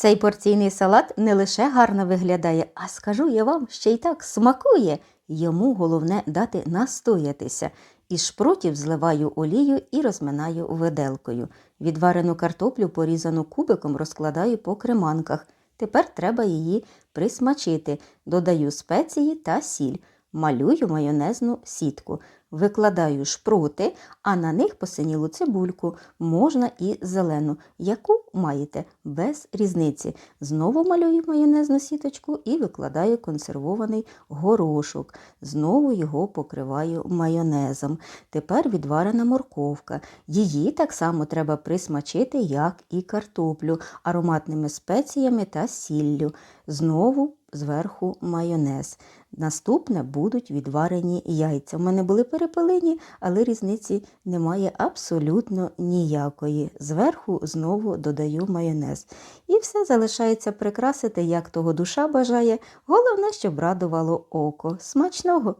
Цей порційний салат не лише гарно виглядає, а скажу я вам, ще й так смакує. Йому головне дати настоятися. Із шпротів зливаю олію і розминаю виделкою. Відварену картоплю, порізану кубиком, розкладаю по креманках. Тепер треба її присмачити. Додаю спеції та сіль. Малюю майонезну сітку. Викладаю шпроти, а на них посинілу цибульку, можна і зелену, яку маєте, без різниці. Знову малюю майонезну сіточку і викладаю консервований горошок. Знову його покриваю майонезом. Тепер відварена морковка. Її так само треба присмачити, як і картоплю, ароматними спеціями та сіллю. Знову зверху майонез. Наступне будуть відварені яйця. У мене були перепелині, але різниці немає абсолютно ніякої. Зверху знову додаю майонез. І все залишається прикрасити, як того душа бажає. Головне, щоб радувало око. Смачного!